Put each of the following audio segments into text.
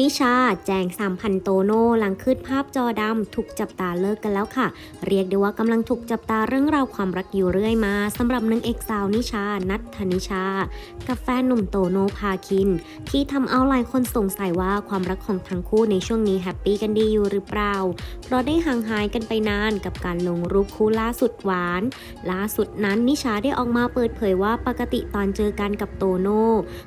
นิชา แจงสามพันโตโน่หลังขึ้นภาพจอดำถูกจับตาเลิกกันแล้วค่ะ เรียกได้ว่ากำลังถูกจับตาเรื่องราวความรักอยู่เรื่อยมาสำหรับนางเอกสาวนิชา นัทธนิชา กับแฟนหนุ่มโตโน่พาคิน ที่ทำเอาหลายคนสงสัยว่าความรักของทั้งคู่ในช่วงนี้แฮปปี้กันดีอยู่หรือเปล่า เพราะได้ห่างหายกันไปนานกับการลงรูปคู่ล่าสุดหวาน ล่าสุดนั้นนิชาได้ออกมาเปิดเผยว่าปกติตอนเจอกันกับโตโน่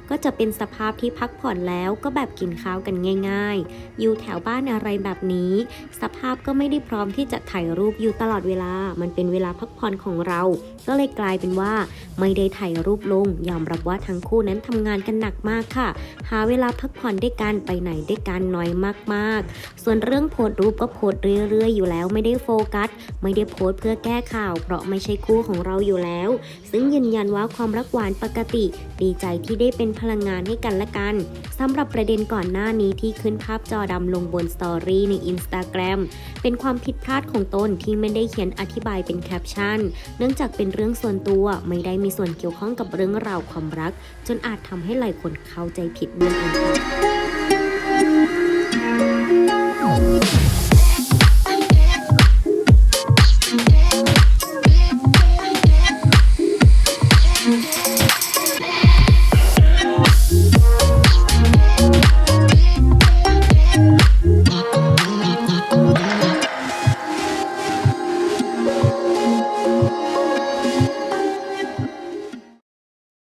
ก็จะเป็นสภาพที่พักผ่อนแล้วก็แบบกินข้าวกันง่ายๆ อยู่แถวบ้านอะไรแบบนี้ สภาพก็ไม่ได้พร้อมที่จะถ่ายรูปอยู่ตลอดเวลา มันเป็นเวลาพักผ่อนของเรา ก็เลยกลายเป็นว่า ไม่ได้ถ่ายรูปลง ยอมรับว่าทั้งคู่นั้นทำงานกันหนักมากค่ะ หาเวลาพักผ่อนด้วยกันไปไหนด้วยกันน้อยมากๆ ส่วนเรื่องโพสรูปก็โพสเรื่อยๆ อยู่แล้วไม่ได้โฟกัส ไม่ได้โพสเพื่อแก้ข่าว เพราะไม่ใช่คู่ของเราอยู่แล้ว ซึ่งยืนยันว่าความรักหวานปกติ ดีใจที่ได้เป็นพลังงานให้กันและกันสำหรับประเด็นก่อนหน้านี้นี้ที่ขึ้นภาพจอดำลงบนสตอรี่ใน Instagram เป็นความผิดพลาดของตนที่ไม่ได้เขียนอธิบายเป็นแคปชั่น เนื่องจากเป็นเรื่องส่วนตัวไม่ได้มีส่วนเกี่ยวข้องกับเรื่องราวความรัก จนอาจทำให้หลายคนเข้าใจผิดนั่นเองค่ะ